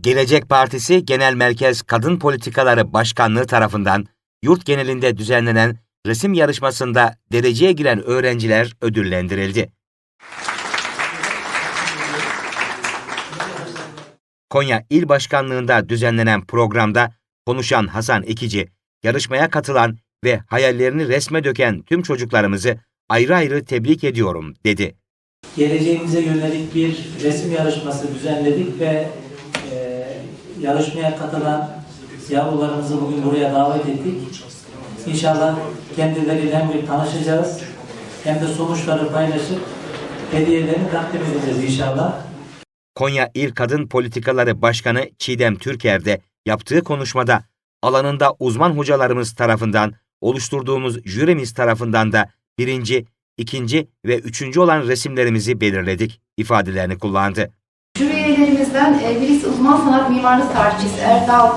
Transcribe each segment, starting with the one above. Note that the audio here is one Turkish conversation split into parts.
Gelecek Partisi Genel Merkez Kadın Politikaları Başkanlığı tarafından yurt genelinde düzenlenen resim yarışmasında dereceye giren öğrenciler ödüllendirildi. Konya İl Başkanlığı'nda düzenlenen programda konuşan Hasan Ekici, yarışmaya katılan ve hayallerini resme döken tüm çocuklarımızı ayrı ayrı tebrik ediyorum dedi. geleceğimize yönelik bir resim yarışması düzenledik ve yarışmaya katılan yavrularımızı bugün buraya davet ettik. İnşallah kendileriyle hem bir tanışacağız hem de sonuçları paylaşıp hediyelerini takdim edeceğiz inşallah. Konya İl Kadın Politikaları Başkanı Çiğdem Türker de yaptığı konuşmada alanında uzman hocalarımız tarafından oluşturduğumuz jürimiz tarafından da birinci, ikinci ve üçüncü olan resimlerimizi belirledik ifadelerini kullandı. Jüri üyelerimizden e, birisi uzman sanat mimarlık tarihçisi Erdal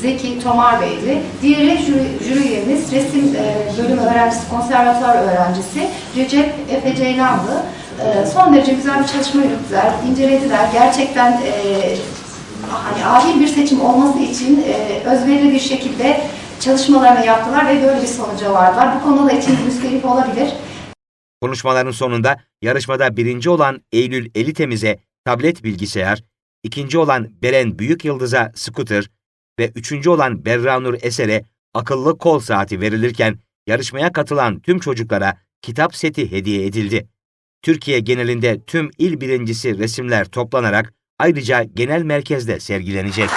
Zeki Tomar Bey'di. Diğeri jüri, jüri üyemiz resim e, bölümü öğrencisi, konservatuvar öğrencisi Recep Efe Ceylan'dı. E, son derece güzel bir çalışma yürüttüler, incelediler. Gerçekten e, hani adil bir seçim olması için e, özverili bir şekilde çalışmalarını yaptılar ve böyle bir sonuca vardılar. Bu konuda içiniz müsterih olabilir. Konuşmaların sonunda yarışmada birinci olan Eylül Elitemiz'e tablet bilgisayar, ikinci olan Beren Büyük Yıldız'a scooter ve üçüncü olan Berranur Eser'e akıllı kol saati verilirken yarışmaya katılan tüm çocuklara kitap seti hediye edildi. Türkiye genelinde tüm il birincisi resimler toplanarak ayrıca genel merkezde sergilenecek.